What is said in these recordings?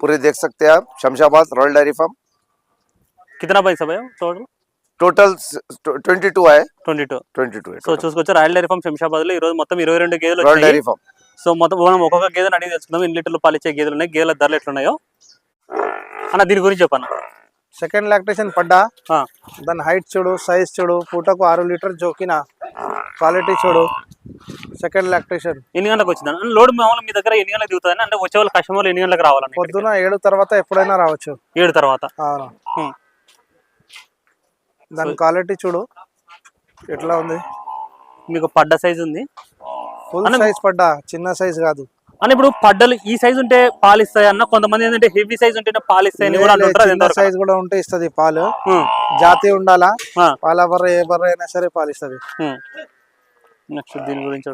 पूरे देख सकते हैं आप शमशाबाद रॉयल डेयरी फार्म కితనా పైసా భయ టోటల్ टोटल ट्वेंटी टू है twenty two twenty two so చూసుకోవచ్చు రాయల్ డైరీ ఫామ్ శంషాబాద్ లో ఈ రోజు మొత్తం ఇరవై రెండు గేదెలు रॉयल వచ్చాయి डेयरी फार्म సో మొత్తం మనం ఒక్కొక్క గేదెని అడిగి తెలుసుకుందాం ఎన్ని లీటర్లు పాలిచ్చే గేదెలు ఉన్నాయి గేదెల ధరలు ఎట్లున్నాయో అన్న దీని గురించి చెప్పన్న సెకండ్ లాక్టేషన్ పడ్డా? దాని హైట్ చూడు సైజ్ చూడు పూటకు ఆరు లీటర్ జోకిన క్వాలిటీ చూడు. సెకండ్ లాక్టేషన్ ఎన్ని గంటలకు వచ్చింది లోడ్ మామూలు మీ దగ్గర ఎన్ని గంటలకు దిగుతుంది అంటే వచ్చే వాళ్ళ కస్టమర్లు ఎన్ని గంటలకు ఇక్కడికి? పొద్దున ఏడు తర్వాత ఎప్పుడైనా రావచ్చు. ఏడు తర్వాత? అవును. దాని క్వాలిటీ చూడు. ఎట్లా ఉంది? మీకు పడ్డ సైజ్ ఉంది? ఫుల్ సైజ్ పడ్డా? చిన్న సైజ్ కాదు. అని ఇప్పుడు పడ్డలు ఈ సైజ్ ఉంటే పాలిస్తాయి అన్న కొంతమంది ఏంటంటే హెవీ సైజ్ ఉంటేనే పాలిస్తాయి అని కూడా అంటుంటారు? సైజ్ కూడా ఉంటే ఇస్తుంది పాలు. జాతి ఉండాలా? పాల బర్ర ఏ బర్ర అయినా సరే పాలు ఇస్తుంది. నెక్స్ట్ దీని గురించి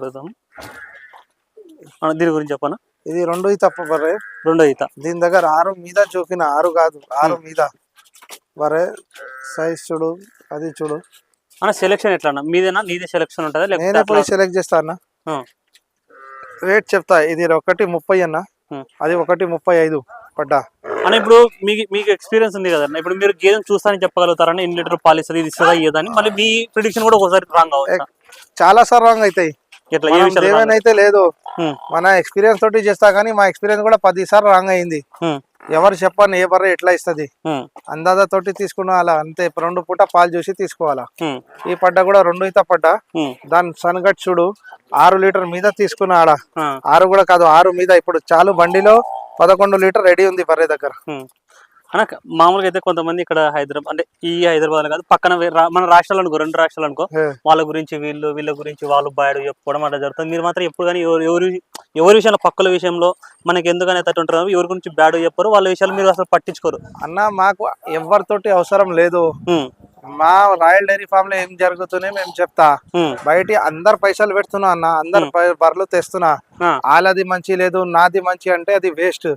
అన్న, దీని గురించి చెప్పనా? ఇది రెండు తప్పు బర్రె. రెండో ఈత. దీని దగ్గర ఆరు మీద జోకిన ఆరు కాదు ఆరు మీద. బర్రె సైజ్ చూడు అది చూడు. అన్న సెలెక్షన్ ఎట్లా అన్న మీదేనా? నీదే సెలెక్షన్ ఉంటుందా? నేనే సెలెక్ట్ చేస్తా అన్న. రేట్ చెప్తా ఇది ఒకటి ముప్పై అన్న. అది ఒకటి ముప్పై ఐదు పడ్డా. అన్న ఇప్పుడు మీకు మీకు ఎక్స్పీరియన్స్ ఉంది కదన్న. ఇప్పుడు మీరు గేదెను చూస్తానని చెప్పగలుగుతారని ఎన్ని లీటర్ పాలిస్తుంది ఇది ఇస్తుందా ఇయ్యదని మళ్ళీ మీ ప్రిడిక్షన్ కూడా ఒకసారి రాంగ్ అవ్వచ్చు చాలా సార్ రాంగ్ అవుతాయి అయితే లేదు. మన ఎక్స్పీరియన్స్ తోటి చేస్తా కానీ మా ఎక్స్పీరియన్స్ కూడా పది సార్లు రాంగ్ అయింది ఎవరు చెప్పని ఏ బర్రె ఎట్లా ఇస్తుంది? అందాజా తోటి తీసుకున్నా అలా అంతే. రెండు పూట పాలు చూసి తీసుకోవాలా? ఈ పడ్డ కూడా రెండు ఈత పడ్డా. దాని సన్గట్ చూడు ఆరు లీటర్ మీద తీసుకున్నా ఆడ. ఆరు కూడా కాదు ఆరు మీద. ఇప్పుడు చాలు బండిలో పదకొండు లీటర్ రెడీ ఉంది బర్రె దగ్గర. అన్న మామూలుగా అయితే కొంతమంది ఇక్కడ హైదరాబాద్ అంటే ఈ హైదరాబాద్ కాదు పక్కన మన రాష్ట్రాలు అనుకో రెండు రాష్ట్రాలు అనుకో. వాళ్ళ గురించి వీళ్ళు వీళ్ళ గురించి వాళ్ళు బాయడు చెప్పుకోవడం అట్లా జరుగుతుంది. మీరు మాత్రం ఎప్పుడు కానీ ఎవరు ఎవరి విషయంలో పక్కల విషయంలో మనకి ఎందుకని తట్టు ఉంటారు ఎవరి గురించి బ్యాడ్ చెప్పరు వాళ్ళ విషయాలు మీరు అసలు పట్టించుకోరు. అన్న మాకు ఎవరితోటి అవసరం లేదు. మా రాయల్ డైరీ ఫామ్లో ఏం జరుగుతున్నాయి మేము చెప్తా. బయట అందరు పైసలు పెడుతున్నా అన్న అందరు బర్రెలు తెస్తున్నా. వాళ్ళది మంచి లేదు నాది మంచి అంటే అది వేస్ట్.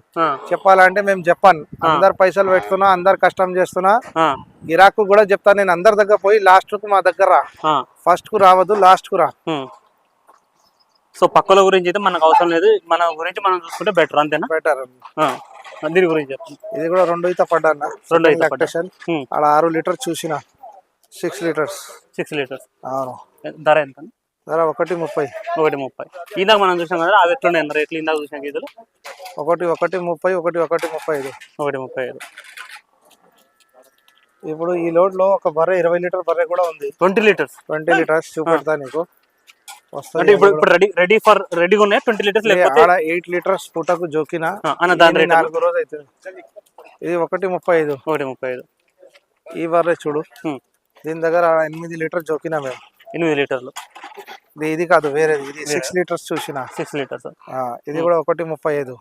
చెప్పాలంటే మేము చెప్పాను అందరు పైసలు పెడుతున్నా అందరు కష్టం చేస్తున్నా. గిరాకు కూడా చెప్తా నేను అందరి దగ్గర పోయి లాస్ట్కు మా దగ్గర ఫస్ట్కు రావద్దు లాస్ట్కు రా. సో పక్కల గురించి అయితే మనకు అవసరం లేదు. మన గురించి మనం చూసుకుంటే బెటర్ అంతేనా? బెటర్ దీని గురించి చెప్పండి ఇది కూడా రెండు ఈత పడ్డా అన్న. రెండు పడ్డా. లాక్టేషన్ ఆరు లీటర్ చూసిన. సిక్స్ లీటర్స్ సిక్స్ లీటర్స్ అవును. ధర ఎంత? ధర ఒకటి ముప్పై. ఒకటి ముప్పై. ఇందాక మనం చూసాం కదా అవి ఎట్లున్నాయి అన్న రేట్లు ఇందాక చూసాం గీతలు ఒకటి ఒకటి ముప్పై ఒకటి ఒకటి ముప్పై ఐదు. ఒకటి ముప్పై ఐదు. ఇప్పుడు ఈ లోడ్లో ఒక బర్రె ఇరవై లీటర్ బర్రె కూడా ఉంది. Twenty litres. ట్వంటీ లీటర్స్ చూపెడతా నీకు. అంటే వస్తుంది ఇప్పుడు ఇప్పుడు రెడీ రెడీ ఫర్ రెడీగా ఉన్నాయి ట్వంటీ లీటర్స్ లేకపోతే ఆడ ఎయిట్ లీటర్స్ పూటకు జోకిన ఆ, అన్న దాని ఇది రేట్ నాలుగు రోజు అవుతుంది. ఇది ఒకటి ముప్పై ఐదు. ఒకటి ముప్పై ఐదు. ఈ బర్రె చూడు. దీని దగ్గర ఎనిమిది లీటర్ జోకినా మేము. ఎనిమిది లీటర్లు. ఇది ఇది కాదు వేరేది. ఇది సిక్స్ లీటర్స్ చూసిన. Six litres. ఇది కూడా ఒకటి ముప్పై ఐదు.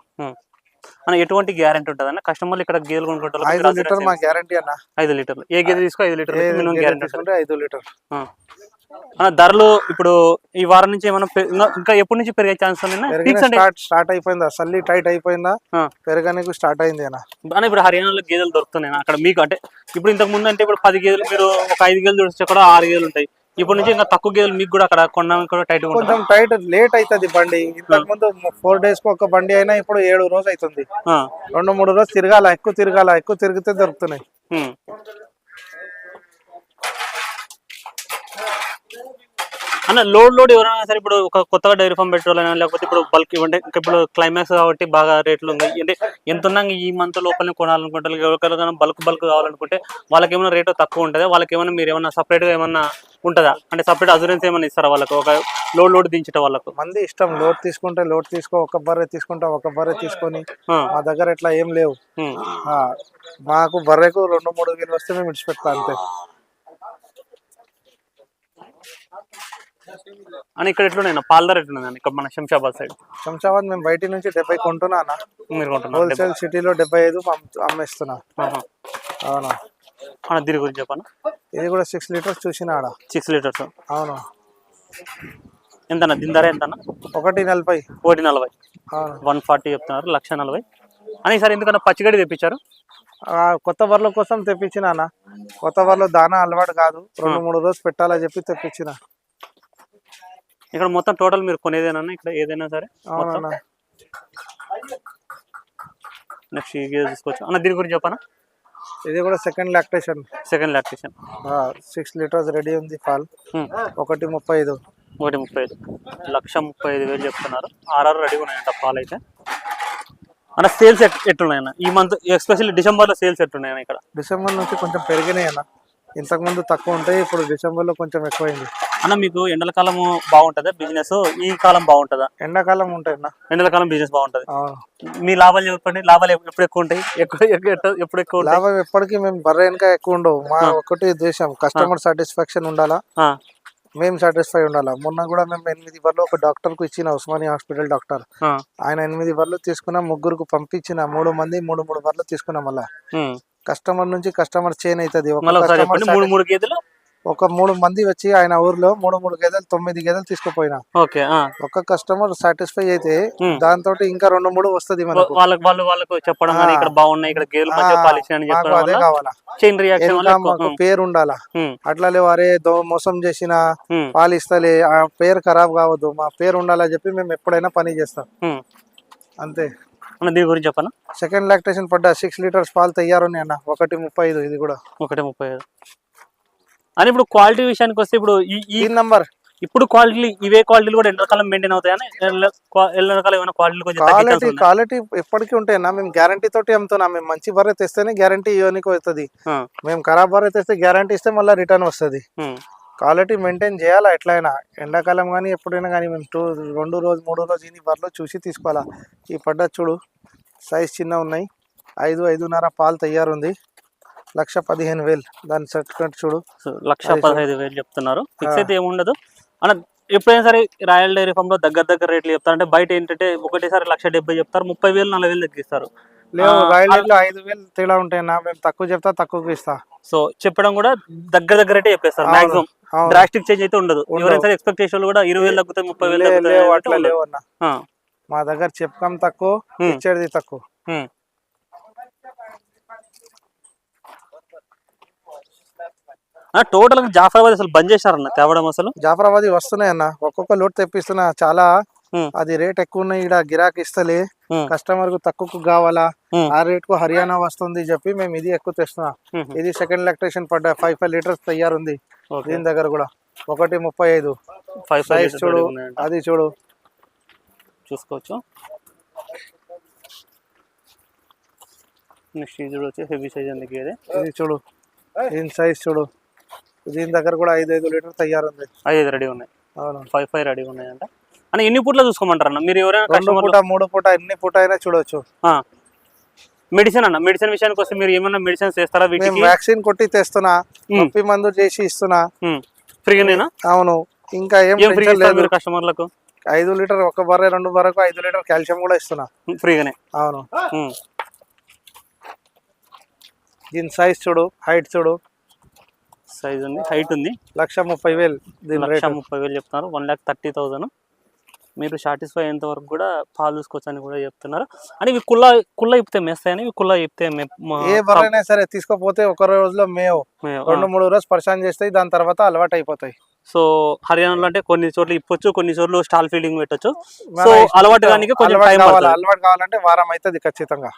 అన్న ఎటువంటి గ్యారెంటీ ఉంటుంది అన్న? కస్టమర్లు ఇక్కడ గేదెలు కొనుక్కుంటారు ఐదు లీటర్ మా గ్యారంటీ అన్న. ఐదు లీటర్లు. ఏ గేదె తీసుకో? ఐదు తీసుకుంటే ఐదు లీటర్ ధరలు ఇప్పుడు ఈ వారం నుంచి ఏమైనా ఇంకా- ఎప్పటి నుంచి పెరిగే ఛాన్స్ స్టార్ట్ అయిపోయిందా? సల్లి టైట్ అయిపోయిందా. పెరగడానికి స్టార్ట్ అయింది అన్న. ఇప్పుడు హర్యానాలో గేదెలు దొరుకుతున్నాయి అక్కడ మీకు అంటే ఇప్పుడు ఇంతకు ముందు అంటే ఇప్పుడు పది గేదెలు మీరు ఒక ఐదు గేదెలు చూస్తే కూడా ఆరు గేదెలు ఉంటాయి. ఇప్పుడు నుంచి ఇంకా తక్కువ గేదెలు మీకు కూడా అక్కడ కొనడానికి కూడా టైట్ కొంచెం టైట్ లేట్ అవుతుంది బండి. ఇంతకు ముందు ఫోర్ డేస్కు ఒక బండి అయినా ఇప్పుడు ఏడు రోజు అవుతుంది రెండు మూడు రోజు తిరగాల ఎక్కువ తిరగాల ఎక్కువ తిరిగితే దొరుకుతున్నాయి. అన్న లోడ్ లోడ్ ఎవరైనా సరే ఇప్పుడు ఒక కొత్తగా డైరీ ఫామ్ పెట్రోల్ లేకపోతే ఇప్పుడు బల్క్ ఇవ్వండి ఇంకా ఇప్పుడు క్లైమాక్స్ కాబట్టి బాగా రేట్లు ఉన్నాయి. అంటే ఎంత ఉన్నాక ఈ మంత్ లోపలనే కొనాలనుకుంటారు. ఎవరికైనా బల్క్ బల్క్ కావాలనుకుంటే వాళ్ళకి ఏమైనా రేటు తక్కువ ఉంటుందా? వాళ్ళకి ఏమైనా మీరు ఏమైనా separate గా ఏమన్నా ఉంటుందా? అంటే సపరేట్ అజురెన్స్ ఏమైనా ఇస్తారా వాళ్ళకి? ఒక లోడ్ లోడ్ దించడం వాళ్ళకు. మంది ఇష్టం లోడ్ తీసుకుంటే లోడ్ తీసుకో ఒక బర్రె తీసుకుంటా ఒక బర్రె తీసుకొని ఆ, మా దగ్గర ఇట్లా ఏం లేవు. మాకు బర్రెకు రెండు మూడు వేలు వస్తే మేము ఇడిచిపెడతా అంతే. అని ఇక్కడ ఎట్లున్నాయి పాల ధర ఎట్లున్నాయి ఇక్కడ మన శంషాబాద్ సైడ్ శంషాబాద్ మేము బయట నుంచి డెబ్బై కొంటున్నా మీరు కొంటున్నారు? హోల్సేల్ సిటీలో డెబ్బై ఐదు అమ్- అమ్మేస్తున్నా. అవును? అన్న దీని గురించి చెప్పాను? ఇది కూడా సిక్స్ లీటర్స్ చూసిన ఆడ. సిక్స్ లీటర్స్ అవును. ఎంతన్నా? దీని ధర ఎంతన్నా? ఒకటి నలభై. ఒకటి నలభై. వన్ ఫార్టీ చెప్తున్నారు లక్ష నలభై. అని సార్ ఎందుకన్నా పచ్చిగడ్డి తెప్పించారు? ఆ, కొత్త బర్రెల కోసం తెప్పించిన అన్న. కొత్త బర్రెలు దానా అలవాటు కాదు. రెండు మూడు రోజు పెట్టాలని చెప్పి తెప్పించిన. ఇక్కడ మొత్తం టోటల్ మీరు కొనేదేనా ఇక్కడ ఏదైనా సరే? నెక్స్ట్ ఈ గేదె తీసుకోవచ్చు అన్న దీని గురించి చెప్పనా? ఇది కూడా second lactation second lactation six litres ready ఉంది పాల్. ఒకటి ముప్పై ఐదు. ఒకటి ముప్పై ఐదు. లక్ష ముప్పై ఐదు వేలు చెప్తున్నారు. ఆర్ఆర్ రెడీగా ఉన్నాయంట పాలు అయితే. అన్న సేల్స్ ఎట్లున్నాయన్న? ఈ మంత్ ఎస్పెషల్లీ డిసెంబర్లో సేల్స్ ఎట్లున్నాయన్న ఇక్కడ? డిసెంబర్ నుంచి కొంచెం పెరిగినాయి అన్న ఇంతకు ముందు తక్కువ ఉంటాయి ఇప్పుడు డిసెంబర్లో కొంచెం ఎక్కువైంది. అన్న మీకు ఎండల బాగుంటుందా? బిజినెస్ ఈ కాలం బాగుంటుందా? ఎండాకాలం ఉంటాయి అన్న. ఎండల కాలం బిజినెస్ బాగుంటుంది. మీ లాభాలు చెప్పండి. లాభాలు ఎప్పుడు ఎక్కువ ఉంటాయి? ఎక్కువ ఎప్పుడు ఎక్కువ లాభం ఎప్పటికీ మేము బర్రె వెనక ఎక్కువ ఉండవు. మా ఒకటి దేశం కస్టమర్ సాటిస్ఫాక్షన్ ఉండాలా? మేము సాటిస్ఫై ఉండాలా? మొన్న కూడా మేము ఎనిమిది బర్రెలు ఒక డాక్టర్కు ఇచ్చిన ఉస్మానియా హాస్పిటల్ డాక్టర్. ఆయన ఎనిమిది బర్రెలు తీసుకున్న ముగ్గురుకు పంపించిన మూడు మంది మూడు మూడు బర్రెలు తీసుకున్నాం మళ్ళా. కస్టమర్ నుంచి కస్టమర్ చేంజ్ అవుతుంది ఒక మూడు మంది వచ్చి ఆయన ఊర్లో మూడు మూడు గేదెలు తొమ్మిది గేదెలు తీసుకుపోయినా. ఓకే. ఒక కస్టమర్ సాటిస్ఫై అయితే. దాంతో ఇంకా రెండు మూడు వస్తది మనకు. వాళ్ళకి వాళ్ళు చెప్పడం. ఇక్కడ బాగున్నాయి ఇక్కడ అదే కావాలా. పేరు ఉండాలా. ఉమ్, అట్లా లేవు అరే దో మోసం చేసిన ఉమ్, పాలు ఇస్తలే ఆ పేరు ఖరాబ్ కావద్దు మా పేరు ఉండాలని చెప్పి మేము ఎప్పుడైనా పని చేస్తాం. అంతే. దీని గురించి చెప్పనా? సెకండ్ లాక్టేషన్ పడ్డా సిక్స్ లీటర్స్ పాలు తయారున్నాయి అన్న. ఒకటి ముప్పై ఐదు ఇది కూడా. ఒకటి ముప్పై ఐదు. అని ఇప్పుడు క్వాలిటీ విషయానికి వస్తే ఇప్పుడు ఈ నంబర్ ఇప్పుడు క్వాలిటీ ఇవే క్వాలిటీలు కూడా ఎండాకాలం మెయింటైన్ అవుతాయని ఎండాకాలం ఏమైనా క్వాలిటీలు కొంచెం క్వాలిటీ? క్వాలిటీ ఎప్పటికీ ఉంటాయి అన్న మేము గ్యారంటీ తోటి అమ్ముతున్నాం. మేము మంచి బర్రె తెస్తేనే గ్యారంటీ ఇవ్వనికి వస్తుంది. మేము ఖరాబ్ బర్రె తెస్తే గ్యారంటీ ఇస్తే మళ్ళీ రిటర్న్ వస్తుంది. క్వాలిటీ మెయింటైన్ చేయాలా ఎట్లయినా? ఎండాకాలం కానీ ఎప్పుడైనా కానీ మేము టూ రెండు రోజు మూడు రోజు ఇన్ని బర్రెలు చూసి తీసుకోవాలా. ఈ పడ్డ చూడు సైజ్ చిన్న ఉన్నాయి. ఐదు ఐదున్నర పాలు తయారుంది. లక్ష పదిహేను వేలు. దాని సర్టిఫికెట్ చూడు. లక్ష అది పదహైదు వేలు చెప్తున్నారు. ఫిక్స్. అయితే ఏముండదు. అన్న ఎప్పుడైనా సరే రాయల్ డైరీ ఫామ్లో దగ్గర దగ్గర రేట్లు చెప్తారు. అంటే బయట ఏంటంటే ఒకటేసారి లక్ష డెబ్బై చెప్తారు ముప్పై వేలు నలభై వేలు తగ్గిస్తారు. లేవు రాయల్ ఐదు వేలు తేడా ఉంటాయన్నా మేము తక్కువ చెప్తా తక్కువకి ఇస్తా. సో చెప్పడం కూడా దగ్గర దగ్గర రేటే చెప్పేస్తారు. మాక్సిమం. డ్రాస్టిక్ చేంజ్ అయితే ఉండదు. ఎవరైనా సరే ఎక్స్పెక్టేషన్ కూడా ఇరవై వేలు తగ్గుతాయి ముప్పై వేలు మా దగ్గర చెప్పకం తక్కువ. ఇచ్చేది తక్కువ ఉమ్. ఆ, టోటల్గా జాఫరాబాద్ అసలు బంద్ చేశారన్న తేవడం అసలు? జాఫరాబాద్ వస్తున్నాయి అన్న ఒక్కొక్క లోడ్ తెప్పిస్తున్నా చాలా. అది రేట్ ఎక్కువ ఉన్నాయి ఇక్కడ గిరాకీ ఇస్తలే. కస్టమర్కు తక్కువకు కావాలా. ఆ రేట్కు హర్యానా వస్తుంది చెప్పి మేము ఇది ఎక్కువ తెస్తున్నా. ఇది సెకండ్ లాక్టేషన్ పడ్డా ఫైవ్ ఫైవ్ లీటర్స్ తయారుంది దీని దగ్గర కూడా. ఒకటి ముప్పై ఐదు. సైజ్ చూడు. అది చూడు. చూసుకోవచ్చు. నెక్స్ట్ ఇది వచ్చి హెవీ సైజ్ అందుకే ఇది ఇది చూడు. దీని సైజ్ చూడు. దీని దగ్గర కూడా ఐదు ఐదు లీటర్ తయారుంది. ఐదు రెడీ ఉన్నాయి. అవును. ఫైవ్ ఫైవ్ రెడీ ఉన్నాయంట. అని ఎన్ని పూట్లో చూసుకోమంటారు అన్న మీరు ఎవరైనా రెండు పూట మూడు పూట ఎన్ని పూట అయినా చూడొచ్చు. మెడిసిన్ అన్న మెడిసిన్ విషయానికి వస్తే మీరు ఏమైనా మెడిసిన్స్ చేస్తారా వీటికి? వ్యాక్సిన్ కొట్టి తెస్తున్నా. నొప్పి మందు చేసి ఇస్తున్నా. ఫ్రీగానేనా? అవును. ఇంకా ఏం ఫ్రీ లేదు మీరు కస్టమర్లకు? ఐదు లీటర్ ఒక బర్రె రెండు బర్రెకు ఐదు లీటర్ కాల్షియం కూడా ఇస్తున్నా. ఫ్రీగానే. అవును. దీని సైజ్ చూడు హైట్ చూడు. సైజ్ ఉంది హైట్ ఉంది. లక్ష ముప్పై వేలు దీని లక్ష ముప్పై వేలు చెప్తున్నారు వన్ ల్యాక్ థర్టీ థౌసండ్ మీరు సాటిస్ఫై అయ్యేంత వరకు కూడా పాలు చూసుకోవచ్చు అని కూడా చెప్తున్నారు. అని ఇవి కుల్ల కుల్ల ఇప్పితే మేస్తాయని ఇవి కుల్ల ఇప్పితే ఏ బర్రె అయినా సరే తీసుకోపోతే ఒక రోజులో మేవు. రెండు మూడు రోజు పరిశాన్ చేస్తాయి దాని తర్వాత అలవాటు అయిపోతాయి. సో హర్యానాలో అంటే కొన్ని చోట్ల ఇప్పొచ్చు కొన్ని చోట్ల స్టాల్ ఫీడింగ్ పెట్టొచ్చు. సో. అలవాటు కానీ కొంచెం అలవాటు కావాలంటే వారం అవుతుంది ఖచ్చితంగా.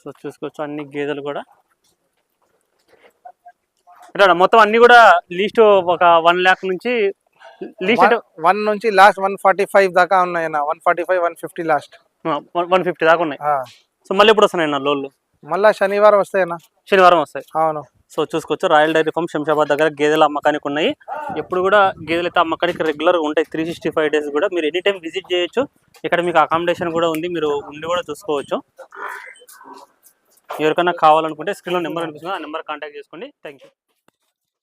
సో చూసుకోవచ్చు అన్ని గేదెలు కూడా. ఇట్లా మొత్తం అన్ని కూడా లీస్ట్ ఒక వన్ ల్యాక్ నుంచి లీస్ట్ వన్ నుంచి లాస్ట్ వన్ ఫార్టీ ఫైవ్ దాకా ఉన్నాయన్న. One forty five one fifty last. One fifty దాకా ఉన్నాయి. సో మళ్ళీ ఎప్పుడు వస్తున్నాయి అన్న లోన్లు? మళ్ళా శనివారం వస్తాయన్న. శనివారం వస్తాయి. అవును. సో చూసుకోవచ్చు. రాయల్ డైరీ ఫామ్ శంషాబాద్ దగ్గర గేదెల అమ్మకానికి ఉన్నాయి. ఎప్పుడు కూడా గేదెలు అయితే అమ్మకానికి రెగ్యులర్గా ఉంటాయి. త్రీ సిక్స్టీ ఫైవ్ డేస్ కూడా మీరు ఎనీ టైం విజిట్ చేయొచ్చు. ఇక్కడ మీకు అకామిడేషన్ కూడా ఉంది. మీరు ఉండి కూడా చూసుకోవచ్చు. ఎవరికైనా కావాలనుకుంటే స్క్రీన్లో నెంబర్ అనిపిస్తుంది ఆ నెంబర్ కాంటాక్ట్ చేసుకోండి. Thank you